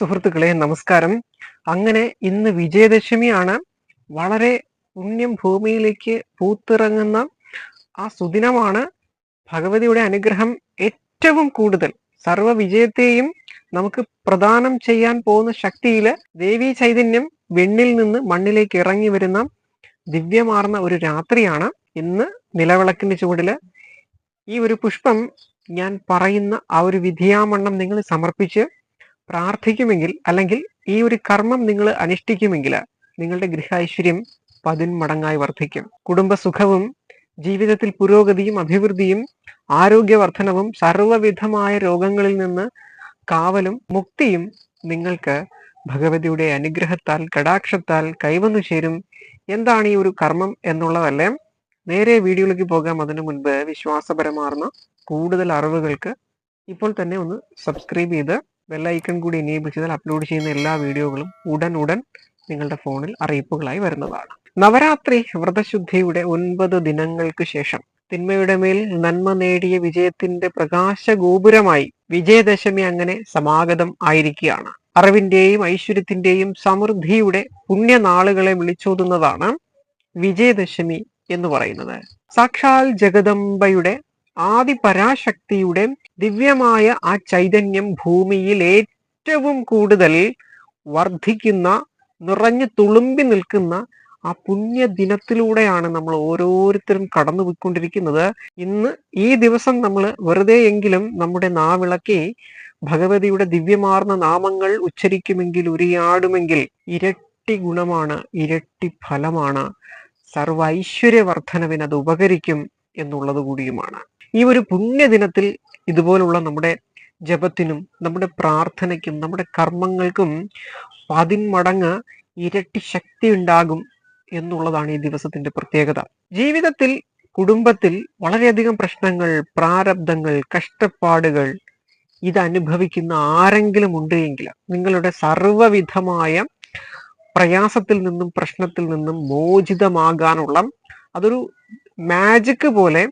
സുഹൃത്തുക്കളെ നമസ്കാരം. അങ്ങനെ ഇന്ന് വിജയദശമിയാണ് വളരെ പുണ്യം ഭൂമിയിലേക്ക് പൂത്തിറങ്ങുന്ന ആ സുദിനമാണ് ഭഗവതിയുടെ അനുഗ്രഹം ഏറ്റവും കൂടുതൽ. സർവ വിജയത്തെയും നമുക്ക് പ്രദാനം ചെയ്യാൻ പോകുന്ന ശക്തിയിൽ ദേവി ചൈതന്യം വെണ്ണിൽ നിന്ന് മണ്ണിലേക്ക് ഇറങ്ങി വരുന്ന ദിവ്യമാർന്ന ഒരു രാത്രിയാണ് ഇന്ന് നിലവിളക്കിന്റെ ചുവടിൽ. ഈ ഒരു പുഷ്പം ഞാൻ പറയുന്ന ആ ഒരു വിധിയാമണ്ണം നിങ്ങൾ സമർപ്പിച്ച് പ്രാർത്ഥിക്കുമെങ്കിൽ അല്ലെങ്കിൽ ഈ ഒരു കർമ്മം നിങ്ങൾ അനുഷ്ഠിക്കുമെങ്കിൽ നിങ്ങളുടെ ഗൃഹൈശ്വര്യം പതിന്മടങ്ങായി വർദ്ധിക്കും. കുടുംബസുഖവും ജീവിതത്തിൽ പുരോഗതിയും അഭിവൃദ്ധിയും ആരോഗ്യവർദ്ധനവും സർവവിധമായ രോഗങ്ങളിൽ നിന്ന് കാവലും മുക്തിയും നിങ്ങൾക്ക് ഭഗവതിയുടെ അനുഗ്രഹത്താൽ കടാക്ഷത്താൽ കൈവന്നു ചേരും. എന്താണ് ഈ ഒരു കർമ്മം എന്നുള്ളതല്ലേ? നേരെ വീഡിയോയിലേക്ക് പോകാം. അതിനു മുൻപ് വിശ്വാസപരമാർന്ന കൂടുതൽ അറിവുകൾക്ക് ഇപ്പോൾ തന്നെ ഒന്ന് സബ്സ്ക്രൈബ് ചെയ്ത് ബെല്ലൈക്കൺ കൂടി എനേബിൾ ചെയ്താൽ അപ്ലോഡ് ചെയ്യുന്ന എല്ലാ വീഡിയോകളും ഉടൻ ഉടൻ നിങ്ങളുടെ ഫോണിൽ അറിയിപ്പുകളായി വരുന്നതാണ്. നവരാത്രി വ്രതശുദ്ധിയുടെ ഒൻപത് ദിനങ്ങൾക്ക് ശേഷം തിന്മയുടെ മേൽ നന്മ നേടിയ വിജയത്തിന്റെ പ്രകാശ ഗോപുരമായി വിജയദശമി അങ്ങനെ സമാഗതം ആയിരിക്കുകയാണ്. അറിവിന്റെയും ഐശ്വര്യത്തിന്റെയും സമൃദ്ധിയുടെ പുണ്യനാളുകളെ വിളിച്ചോതുന്നതാണ് വിജയദശമി എന്ന് പറയുന്നത്. സാക്ഷാൽ ജഗദംബയുടെ ആദി പരാശക്തിയുടെ ദിവ്യമായ ആ ചൈതന്യം ഭൂമിയിൽ ഏറ്റവും കൂടുതൽ വർദ്ധിക്കുന്ന നിറഞ്ഞു തുളുമ്പി നിൽക്കുന്ന ആ പുണ്യ ദിനത്തിലൂടെയാണ് നമ്മൾ ഓരോരുത്തരും കടന്നു പോയിക്കൊണ്ടിരിക്കുന്നത് ഇന്ന് ഈ ദിവസം നമ്മൾ വെറുതെ എങ്കിലും നമ്മുടെ നാവിളക്കി ഭഗവതിയുടെ ദിവ്യമാർന്ന നാമങ്ങൾ ഉച്ചരിക്കുമെങ്കിൽ ഉരിയാടുമെങ്കിൽ ഇരട്ടി ഗുണമാണ് ഇരട്ടി ഫലമാണ്. സർവ ഐശ്വര്യവർദ്ധനവിനത് ഉപകരിക്കും. എന്നുള്ളത് കൂടിയുമാണ്. ഈ ഒരു പുണ്യദിനത്തിൽ ഇതുപോലുള്ള നമ്മുടെ ജപത്തിനും നമ്മുടെ പ്രാർത്ഥനയ്ക്കും നമ്മുടെ കർമ്മങ്ങൾക്കും പതിന്മടങ്ങ് ഇരട്ടി ശക്തി ഉണ്ടാകും എന്നുള്ളതാണ് ഈ ദിവസത്തിന്റെ പ്രത്യേകത. ജീവിതത്തിൽ കുടുംബത്തിൽ വളരെയധികം പ്രശ്നങ്ങൾ പ്രാരബ്ധങ്ങൾ കഷ്ടപ്പാടുകൾ ഇത് അനുഭവിക്കുന്ന ആരെങ്കിലും ഉണ്ട് എങ്കിൽ നിങ്ങളുടെ സർവവിധമായ പ്രയാസത്തിൽ നിന്നും പ്രശ്നത്തിൽ നിന്നും മോചിതമാകാനുള്ള അതൊരു മാജിക് പോലെ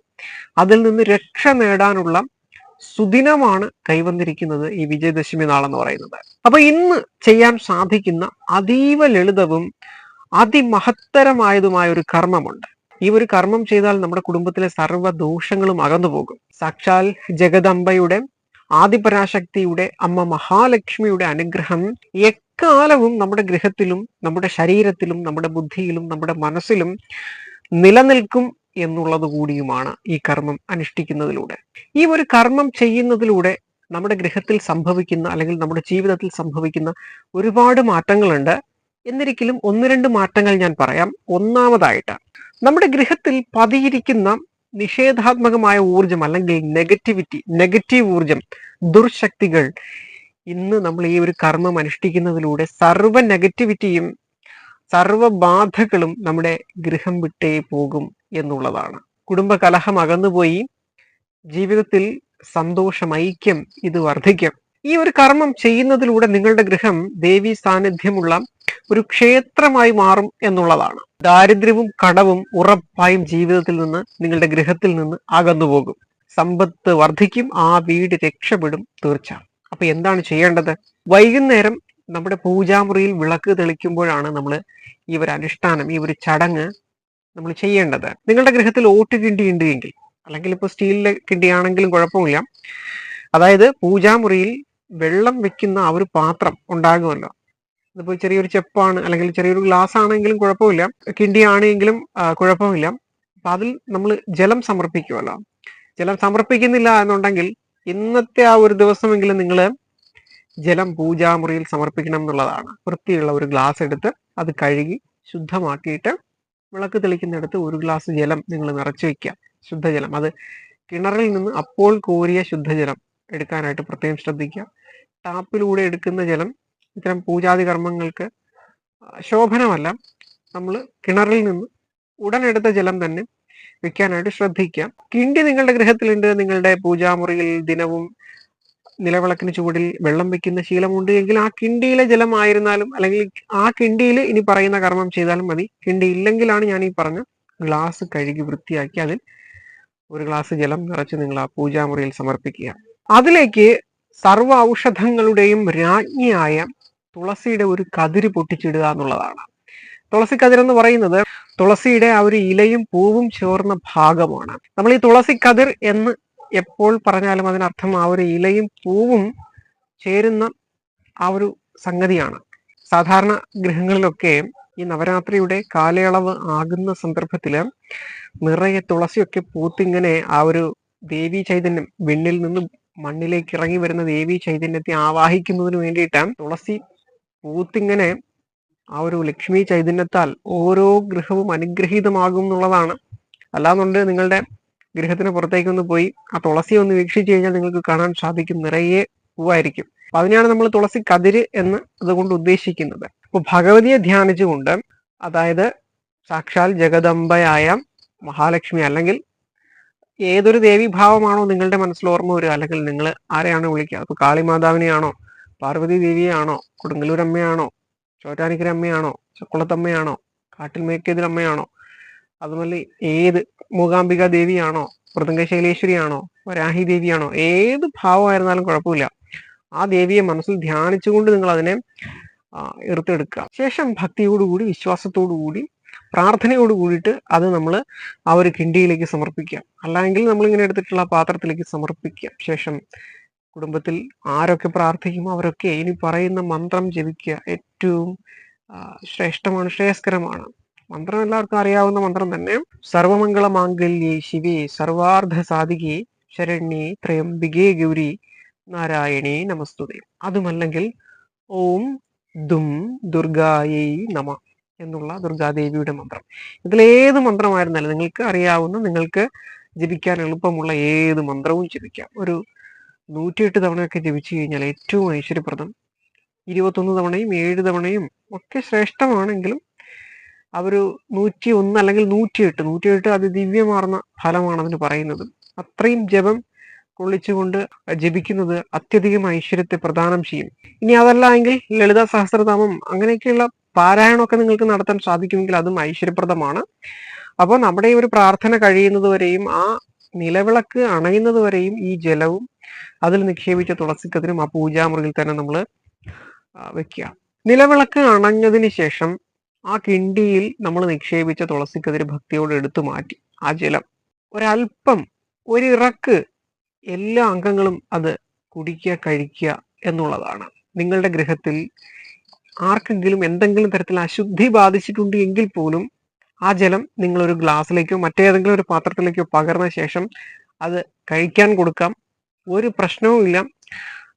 അതിൽ നിന്ന് രക്ഷ നേടാനുള്ള സുദിനമാണ് കൈവന്നിരിക്കുന്നത് ഈ വിജയദശമി നാളെന്ന് പറയുന്നത്. അപ്പൊ ഇന്ന് ചെയ്യാൻ സാധിക്കുന്ന അതീവ ലളിതവും അതിമഹത്തരമായതുമായ ഒരു കർമ്മമുണ്ട്. ഈ ഒരു കർമ്മം ചെയ്താൽ നമ്മുടെ കുടുംബത്തിലെ സർവ ദോഷങ്ങളും അകന്നു പോകും. സാക്ഷാൽ ജഗദംബയുടെ ആദിപരാശക്തിയുടെ അമ്മ മഹാലക്ഷ്മിയുടെ അനുഗ്രഹം എക്കാലവും നമ്മുടെ ഗൃഹത്തിലും നമ്മുടെ ശരീരത്തിലും നമ്മുടെ ബുദ്ധിയിലും നമ്മുടെ മനസ്സിലും നിലനിൽക്കും എന്നുള്ളത് കൂടിയുമാണ് ഈ കർമ്മം അനുഷ്ഠിക്കുന്നതിലൂടെ. ഈ ഒരു കർമ്മം ചെയ്യുന്നതിലൂടെ നമ്മുടെ ഗൃഹത്തിൽ സംഭവിക്കുന്ന അല്ലെങ്കിൽ നമ്മുടെ ജീവിതത്തിൽ സംഭവിക്കുന്ന ഒരുപാട് മാറ്റങ്ങളുണ്ട്. എന്നിരിക്കലും ഒന്ന് രണ്ട് മാറ്റങ്ങൾ ഞാൻ പറയാം. ഒന്നാമതായിട്ട് നമ്മുടെ ഗൃഹത്തിൽ പതിയിരിക്കുന്ന നിഷേധാത്മകമായ ഊർജം അല്ലെങ്കിൽ നെഗറ്റിവിറ്റി നെഗറ്റീവ് ഊർജം ദുർശക്തികൾ ഇന്ന് നമ്മൾ ഈ ഒരു കർമ്മം അനുഷ്ഠിക്കുന്നതിലൂടെ സർവ നെഗറ്റിവിറ്റിയും സർവ ബാധകളും നമ്മുടെ ഗൃഹം വിട്ടേ പോകും. എന്നുള്ളതാണ്. കുടുംബ കലഹം അകന്നുപോയി ജീവിതത്തിൽ സന്തോഷം ഐക്യം ഇത് വർദ്ധിക്കും. ഈ ഒരു കർമ്മം ചെയ്യുന്നതിലൂടെ നിങ്ങളുടെ ഗൃഹം ദേവി സാന്നിധ്യമുള്ള ഒരു ക്ഷേത്രമായി മാറും എന്നുള്ളതാണ്. ദാരിദ്ര്യവും കടവും ഉറപ്പായും ജീവിതത്തിൽ നിന്ന് നിങ്ങളുടെ ഗൃഹത്തിൽ നിന്ന് അകന്നുപോകും. സമ്പത്ത് വർദ്ധിക്കും ആ വീട് രക്ഷപ്പെടും തീർച്ച അപ്പൊ എന്താണ് ചെയ്യേണ്ടത്? വൈകുന്നേരം നമ്മുടെ പൂജാമുറിയിൽ വിളക്ക് തെളിക്കുമ്പോഴാണ് നമ്മൾ ഈ ഒരു അനുഷ്ഠാനം ഈ ഒരു ചടങ്ങ് നമ്മൾ ചെയ്യേണ്ടത്. നിങ്ങളുടെ ഗൃഹത്തിൽ ഓട്ട് കിണ്ടി ഉണ്ട് എങ്കിൽ അല്ലെങ്കിൽ ഇപ്പോൾ സ്റ്റീലിലെ കിണ്ടിയാണെങ്കിലും കുഴപ്പമില്ല. അതായത് പൂജാമുറിയിൽ വെള്ളം വെക്കുന്ന ആ ഒരു പാത്രം ഉണ്ടാകുമല്ലോ. ഇതിപ്പോൾ ചെറിയൊരു ചെപ്പാണ് അല്ലെങ്കിൽ ചെറിയൊരു ഗ്ലാസ് ആണെങ്കിലും കുഴപ്പമില്ല. കിണ്ടിയാണെങ്കിലും കുഴപ്പമില്ല. അപ്പം അതിൽ നമ്മൾ ജലം സമർപ്പിക്കുമല്ലോ. ജലം സമർപ്പിക്കുന്നില്ല എന്നുണ്ടെങ്കിൽ ഇന്നത്തെ ആ ഒരു ദിവസമെങ്കിലും നിങ്ങൾ ജലം പൂജാമുറിയിൽ സമർപ്പിക്കണം എന്നുള്ളതാണ്. വൃത്തിയുള്ള ഒരു ഗ്ലാസ് എടുത്ത് അത് കഴുകി ശുദ്ധമാക്കിയിട്ട് വിളക്ക് തെളിക്കുന്നിടത്ത് ഒരു ഗ്ലാസ് ജലം നിങ്ങൾ നിറച്ചു വയ്ക്കുക ശുദ്ധജലം. അത് കിണറിൽ നിന്ന് അപ്പോൾ കോരിയ ശുദ്ധജലം എടുക്കാനായിട്ട് പ്രത്യേകം ശ്രദ്ധിക്കുക. ടാപ്പിലൂടെ എടുക്കുന്ന ജലം ഇത്തരം പൂജാതി കർമ്മങ്ങൾക്ക് ശോഭനമല്ല. നമ്മൾ കിണറിൽ നിന്ന് ഉടനെടുത്ത ജലം തന്നെ വെക്കാനായിട്ട് ശ്രദ്ധിക്കുക. കിണ്ടി നിങ്ങളുടെ ഗൃഹത്തിലുണ്ട്. നിങ്ങളുടെ പൂജാമുറിയിൽ ദിനവും നിലവിളക്കിന് ചുവടിൽ വെള്ളം വെക്കുന്ന ശീലമുണ്ട് എങ്കിൽ ആ കിണ്ടിയിലെ ജലമായിരുന്നാലും അല്ലെങ്കിൽ ആ കിണ്ടിയിൽ ഇനി പറയുന്ന കർമ്മം ചെയ്താലും മതി. കിണ്ടി ഇല്ലെങ്കിലാണ് ഞാൻ ഈ പറഞ്ഞ ഗ്ലാസ് കഴുകി വൃത്തിയാക്കി അതിൽ ഒരു ഗ്ലാസ് ജലം നിറച്ച് നിങ്ങൾ ആ പൂജാമുറിയിൽ സമർപ്പിക്കുക. അതിലേക്ക് സർവ ഔഷധങ്ങളുടെയും രാജ്ഞിയായ തുളസിയുടെ ഒരു കതിര് പൊട്ടിച്ചിടുക എന്നുള്ളതാണ്. തുളസി കതിർ എന്ന് പറയുന്നത് തുളസിയുടെ ആ ഒരു ഇലയും പൂവും ചേർന്ന ഭാഗമാണ്. നമ്മൾ ഈ തുളസി കതിർ എന്ന് എപ്പോൾ പറഞ്ഞാലും അതിനർത്ഥം ആ ഒരു ഇലയും പൂവും ചേരുന്ന ആ ഒരു സംഗതിയാണ്. സാധാരണ ഗൃഹങ്ങളിലൊക്കെ ഈ നവരാത്രിയുടെ കാലയളവ് ആകുന്ന സന്ദർഭത്തിൽ നിറയെ തുളസിയൊക്കെ പൂത്തിങ്ങനെ ആ ഒരു ദേവി ചൈതന്യം വിണ്ണിൽ നിന്ന് മണ്ണിലേക്ക് ഇറങ്ങി വരുന്ന ദേവി ചൈതന്യത്തെ ആവാഹിക്കുന്നതിന് വേണ്ടിയിട്ട് തുളസി പൂത്തിങ്ങനെ ആ ഒരു ലക്ഷ്മി ചൈതന്യത്താൽ ഓരോ ഗൃഹവും അനുഗ്രഹീതമാകും എന്നുള്ളതാണ്. അല്ലാന്നുണ്ട് നിങ്ങളുടെ ഗൃഹത്തിന് പുറത്തേക്കൊന്ന് പോയി ആ തുളസി ഒന്ന് വീക്ഷിച്ചു കഴിഞ്ഞാൽ നിങ്ങൾക്ക് കാണാൻ സാധിക്കും. നിറയെ പൂവായിരിക്കും. അപ്പൊ അതിനെയാണ് നമ്മൾ തുളസി കതിര് എന്ന് അതുകൊണ്ട് ഉദ്ദേശിക്കുന്നത്. അപ്പൊ ഭഗവതിയെ ധ്യാനിച്ചുകൊണ്ട് അതായത് സാക്ഷാൽ ജഗദംബയായ മഹാലക്ഷ്മി അല്ലെങ്കിൽ ഏതൊരു ദേവീഭാവമാണോ നിങ്ങളുടെ മനസ്സിൽ ഓർമ്മ വരിക അല്ലെങ്കിൽ നിങ്ങൾ ആരെയാണ് വിളിക്കുക? അപ്പൊ കാളിമാതാവിനെയാണോ പാർവതി ദേവിയാണോ കൊടുങ്ങലൂരമ്മയാണോ ചോറ്റാനിക്കരമ്മയാണോ ചക്കുളത്തമ്മയാണോ കാട്ടിൽ മേക്കേതിരമ്മയാണോ അതുപോലെ ഏത് മൂകാംബിക ദേവിയാണോ മൃദംഗശൈലേശ്വരിയാണോ വരാഹി ദേവിയാണോ ഏത് ഭാവമായിരുന്നാലും കുഴപ്പമില്ല. ആ ദേവിയെ മനസ്സിൽ ധ്യാനിച്ചുകൊണ്ട് നിങ്ങൾ അതിനെ എടുത്തെടുക്കുക ശേഷം ഭക്തിയോടുകൂടി വിശ്വാസത്തോടുകൂടി പ്രാർത്ഥനയോട് കൂടിയിട്ട് അത് നമ്മൾ ആ ഒരു കിണ്ടിയിലേക്ക് സമർപ്പിക്കാം അല്ലെങ്കിൽ നമ്മൾ ഇങ്ങനെ എടുത്തിട്ടുള്ള പാത്രത്തിലേക്ക് സമർപ്പിക്കാം ശേഷം കുടുംബത്തിൽ ആരൊക്കെ പ്രാർത്ഥിക്കുമോ അവരൊക്കെ ഇനി പറയുന്ന മന്ത്രം ജപിക്കുക. ഏറ്റവും ശ്രേഷ്ഠമാണ് ശ്രേയസ്കരമാണ്. മന്ത്രം എല്ലാവർക്കും അറിയാവുന്ന മന്ത്രം തന്നെ. സർവമംഗള മാംഗല്യേ ശിവേ സർവാർദ്ധ സാധികേ ശരണ്യേ ത്രയംബികേ ഗൗരി നാരായണേ നമസ്തുതേ. അതുമല്ലെങ്കിൽ ഓം ദും ദുർഗായേ നമ എന്നുള്ള ദുർഗാദേവിയുടെ മന്ത്രം. ഇതിലേത് മന്ത്രമായിരുന്നാലും നിങ്ങൾക്ക് അറിയാവുന്ന നിങ്ങൾക്ക് ജപിക്കാൻ എളുപ്പമുള്ള ഏത് മന്ത്രവും ജപിക്കാം. ഒരു നൂറ്റിയെട്ട് തവണയൊക്കെ ജപിച്ചു കഴിഞ്ഞാൽ ഏറ്റവും ഐശ്വര്യപ്രദം. ഇരുപത്തൊന്ന് തവണയും ഏഴ് തവണയും ഒക്കെ ശ്രേഷ്ഠമാണെങ്കിലും അവർ നൂറ്റി ഒന്ന് അല്ലെങ്കിൽ നൂറ്റിയെട്ട് നൂറ്റിയെട്ട് അതിദിവ്യമാർന്ന ഫലമാണ് അതിന് പറയുന്നത്. അത്രയും ജപം കൊള്ളിച്ചുകൊണ്ട് ജപിക്കുന്നത് അത്യധികം ഐശ്വര്യത്തെ പ്രദാനം ചെയ്യും. ഇനി അതല്ല എങ്കിൽ ലളിത സഹസ്രനാമം അങ്ങനെയൊക്കെയുള്ള പാരായണമൊക്കെ നിങ്ങൾക്ക് നടത്താൻ സാധിക്കുമെങ്കിൽ അതും ഐശ്വര്യപ്രദമാണ്. അപ്പോൾ നമ്മുടെ ഈ ഒരു പ്രാർത്ഥന കഴിയുന്നത് വരെയും ആ നിലവിളക്ക് അണയുന്നത് വരെയും ഈ ജലവും അതിൽ നിക്ഷേപിച്ച തുളസിക്കത്തിനും ആ പൂജാമുറിയിൽ തന്നെ നമ്മൾ വെക്കുക. നിലവിളക്ക് അണഞ്ഞതിന് ശേഷം ആ കിണ്ടിയിൽ നമ്മൾ നിക്ഷേപിച്ച തുളസിക്കതിര് ഭക്തിയോട് എടുത്തു മാറ്റി. ആ ജലം. ഒരല്പം ഒരിറക്ക് എല്ലാ അംഗങ്ങളും അത് കുടിക്കുക കഴിക്കുക എന്നുള്ളതാണ്. നിങ്ങളുടെ ഗൃഹത്തിൽ ആർക്കെങ്കിലും എന്തെങ്കിലും തരത്തിൽ അശുദ്ധി ബാധിച്ചിട്ടുണ്ട് എങ്കിൽ പോലും ആ ജലം നിങ്ങൾ ഒരു ഗ്ലാസ്സിലേക്കോ മറ്റേതെങ്കിലും ഒരു പാത്രത്തിലേക്കോ പകർന്ന ശേഷം അത് കഴിക്കാൻ കൊടുക്കാം. ഒരു പ്രശ്നവും ഇല്ല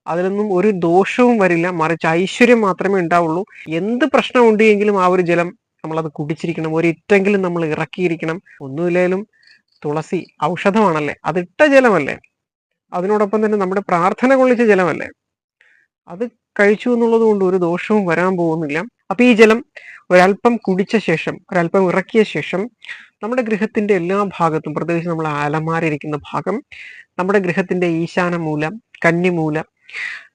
അതിലൊന്നും ഒരു ദോഷവും വരില്ല. മറിച്ച് ഐശ്വര്യം മാത്രമേ ഉണ്ടാവുള്ളൂ. എന്ത് പ്രശ്നം ഉണ്ടെങ്കിലും ആ ഒരു ജലം നമ്മളത് കുടിച്ചിരിക്കണം. ഒരിറ്റെങ്കിലും നമ്മൾ ഇറക്കിയിരിക്കണം. ഒന്നുമില്ലേലും തുളസി ഔഷധമാണല്ലേ? അതിട്ട ജലമല്ലേ? അതിനോടൊപ്പം തന്നെ നമ്മുടെ പ്രാർത്ഥന കൊള്ളിച്ച ജലമല്ലേ? അത് കഴിച്ചു എന്നുള്ളത് കൊണ്ട് ഒരു ദോഷവും വരാൻ പോകുന്നില്ല. അപ്പൊ ഈ ജലം ഒരല്പം കുടിച്ച ശേഷം ഒരല്പം ഇറക്കിയ ശേഷം നമ്മുടെ ഗൃഹത്തിന്റെ എല്ലാ ഭാഗത്തും പ്രത്യേകിച്ച് നമ്മൾ ആലമാരിയിരിക്കുന്ന ഭാഗം നമ്മുടെ ഗൃഹത്തിന്റെ ഈശാന മൂലം കന്നിമൂലം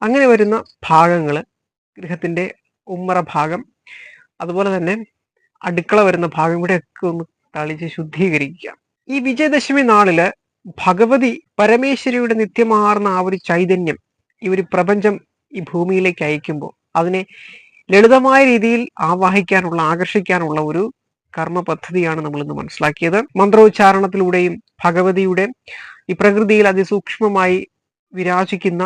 അങ്ങനെ വരുന്ന ഭാഗങ്ങൾ ഗൃഹത്തിന്റെ ഉമ്മറ ഭാഗം അതുപോലെ തന്നെ അടുക്കള വരുന്ന ഭാഗം ഇവിടെയൊക്കെ ഒന്ന് തളിച്ച് ശുദ്ധീകരിക്കുക. ഈ വിജയദശമി നാളിൽ ഭഗവതി പരമേശ്വരിയുടെ നിത്യമാർന്ന ആ ഒരു ചൈതന്യം ഈ ഒരു പ്രപഞ്ചം ഈ ഭൂമിയിലേക്ക് അയക്കുമ്പോൾ അതിനെ ലളിതമായ രീതിയിൽ ആവാഹിക്കാനുള്ള ആകർഷിക്കാനുള്ള ഒരു കർമ്മ പദ്ധതിയാണ് നമ്മൾ ഇന്ന് മനസ്സിലാക്കിയത്. മന്ത്രോച്ചാരണത്തിലൂടെയും ഭഗവതിയുടെ ഈ പ്രകൃതിയിൽ അതിസൂക്ഷ്മമായി വിരാജിക്കുന്ന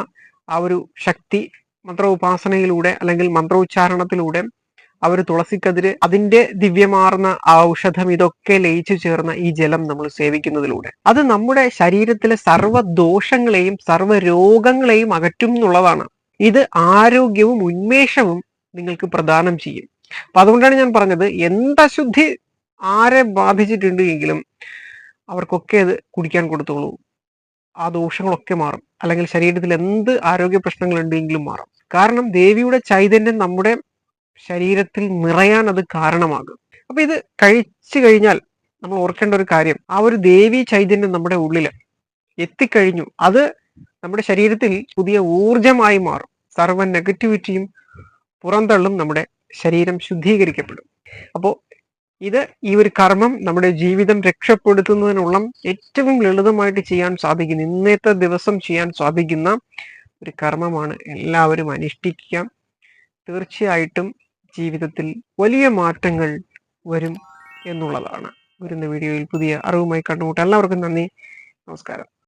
ആ ഒരു ശക്തി മന്ത്ര ഉപാസനയിലൂടെ അല്ലെങ്കിൽ മന്ത്രോച്ചാരണത്തിലൂടെ അവർ തുളസിക്കതിര് അതിന്റെ ദിവ്യമാർന്ന ഔഷധം ഇതൊക്കെ ലയിച്ചു ചേർന്ന ഈ ജലം നമ്മൾ സേവിക്കുന്നതിലൂടെ. അത് നമ്മുടെ ശരീരത്തിലെ സർവ ദോഷങ്ങളെയും സർവ രോഗങ്ങളെയും അകറ്റും എന്നുള്ളതാണ്. ഇത് ആരോഗ്യവും ഉന്മേഷവും നിങ്ങൾക്ക് പ്രദാനം ചെയ്യും. അപ്പൊ അതുകൊണ്ടാണ് ഞാൻ പറഞ്ഞത് എന്തശുദ്ധി ആരെ ബാധിച്ചിട്ടുണ്ട് എങ്കിലും അവർക്കൊക്കെ അത് കുടിക്കാൻ കൊടുത്തോളൂ. ആ ദോഷങ്ങളൊക്കെ മാറും. അല്ലെങ്കിൽ ശരീരത്തിൽ എന്ത് ആരോഗ്യ പ്രശ്നങ്ങൾ ഉണ്ടെങ്കിലും മാറും. കാരണം ദേവിയുടെ ചൈതന്യം നമ്മുടെ ശരീരത്തിൽ നിറയാൻ അത് കാരണമാകും. അപ്പൊ ഇത് കഴിച്ചു കഴിഞ്ഞാൽ നമ്മൾ ഓർക്കേണ്ട ഒരു കാര്യം. ആ ഒരു ദേവി ചൈതന്യം നമ്മുടെ ഉള്ളിൽ എത്തിക്കഴിഞ്ഞു. അത് നമ്മുടെ ശരീരത്തിൽ പുതിയ ഊർജമായി മാറും. സർവ നെഗറ്റിവിറ്റിയും പുറന്തള്ളും നമ്മുടെ ശരീരം ശുദ്ധീകരിക്കപ്പെടും. അപ്പോൾ ഇത് ഈ ഒരു കർമ്മം നമ്മുടെ ജീവിതം രക്ഷപ്പെടുത്തുന്നതിനുള്ള ഏറ്റവും ലളിതമായിട്ട് ചെയ്യാൻ സാധിക്കുന്ന. ഇന്നത്തെ ദിവസം ചെയ്യാൻ സാധിക്കുന്ന ഒരു കർമ്മമാണ് എല്ലാവരും അനുഷ്ഠിക്കുക. തീർച്ചയായിട്ടും ജീവിതത്തിൽ വലിയ മാറ്റങ്ങൾ വരും എന്നുള്ളതാണ്. വരുന്ന വീഡിയോയിൽ പുതിയ അറിവുമായി കണ്ടുമുട്ടാം എല്ലാവർക്കും നന്ദി. നമസ്കാരം.